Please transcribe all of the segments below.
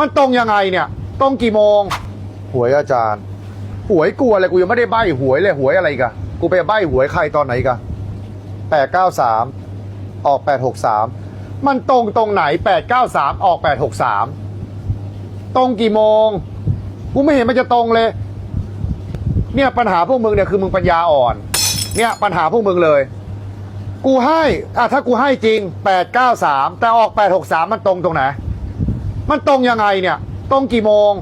มันตรงยังไงเนี่ย ตรงกี่โมง หวยอาจารย์ หวยกลัวอะไรกูยังไม่ได้ใบหวยเลยหวยอะไรอีกันกูไปใบหวยใครตอนไหนอีกันแปดเก้าสามออกแปดหกสามมันตรงตรงไหนแปดเก้าสามออกแปดหกสามตรงกี่โมง กูไม่เห็นมันจะตรงเลย เนี่ยปัญหาพวกมึงเนี่ยคือมึงปัญญาอ่อน เนี่ยปัญหาพวกมึงเลย กูให้อะถ้ากูให้จริงแปดเก้าสามแต่ออกแปดหกสามมันตรงตรงไหน มันตรงยังไงเนี่ย ตรงกี่โมง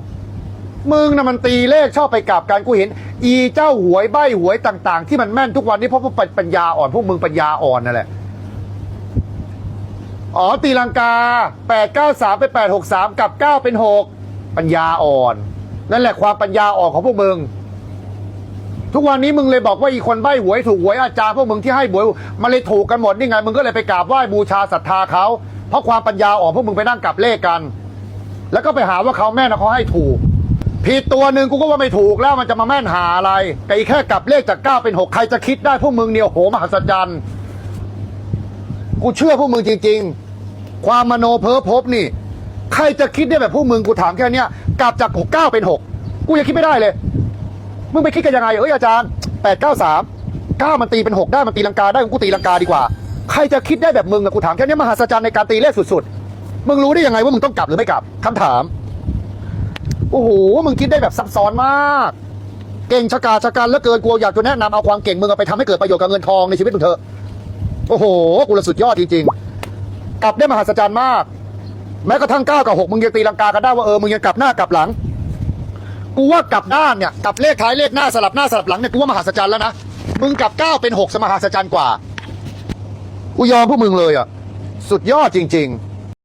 มึงนะมันตีเลขชอบไปกลับกันกูเห็น อีเจ้าหวยใบหวยต่างๆ ที่มันแม่นทุกวันนี้เพราะพวกปัญญาอ่อนพวกมึงปัญญาอ่อนนั่นแหละอ๋อตีลังกาแปดเก้าสามไปแปดหกสามกับเก้าเป็นหกปัญญาอ่อน นั่นแหละความปัญญาอ่อนของพวกมึง ทุกวันนี้มึงเลยบอกว่าอีคนใบ้หวยถูกหวยอาจารย์พวกมึงที่ให้หวยมันเลยถูกกันหมดนี่ไง มึงก็เลยไปกราบไหว้บูชาศรัทธาเขา เพราะความปัญญาอ่อนพวกมึงไปนั่งกลับเลขกัน แล้วก็ไปหาว่าเขาแม่นะเขาให้ถูก ผิดตัวหนึ่งกูก็ว่าไม่ถูกแล้วมันจะมาแม่นหาอะไรแต่อีกแค่กลับเลขจากเก้าเป็นหกใครจะคิดได้พวกมึงเนี่ยโหมหัศจรรย์กูเชื่อพวกมึงจริง ๆ ความมโนเพ้อพบนี่ ใครจะคิดได้แบบพวกมึงกูถามแค่เนี้ยกลับจากหกเก้าเป็นหกกูยังคิดไม่ได้เลย มึงไปคิดกันยังไงเอ้ยอาจารย์แปดเก้าสามเก้ามันตีเป็นหกได้มันตีลังกาได้กูตีลังกาดีกว่า ใครจะคิดได้แบบมึงอะกูถามแค่นี้มหัศจรรย์ในการตีเลขสุดๆ มึงรู้ได้ยังไงว่ามึงต้องกลับหรือไม่กลับคำถาม โอ้โห มึงคิดได้แบบซับซ้อนมาก เก่งชะกาชะกันเหลือเกินกูอยากจะแนะนำเอาความเก่งมึงเอาไปทำให้เกิดประโยชน์กับเงินทองในชีวิตมึงเถอะ โอ้โห กูละสุดยอดจริงๆ กลับได้มหัศจรรย์มาก แม้กระทั่งเก้ากับหกมึงยังตีลังกากันได้ว่าเออ มึงยังกลับหน้ากลับหลัง กูว่ากลับด้านเนี่ย กลับเลขท้ายเลขหน้าสลับหน้าสลับหลังเนี่ย กูว่ามหัศจรรย์แล้วนะ มึงกลับเก้าเป็นหกสมหัศจรรย์กว่า กูยอมพวกมึงเลยอะ สุดยอดจริง ๆ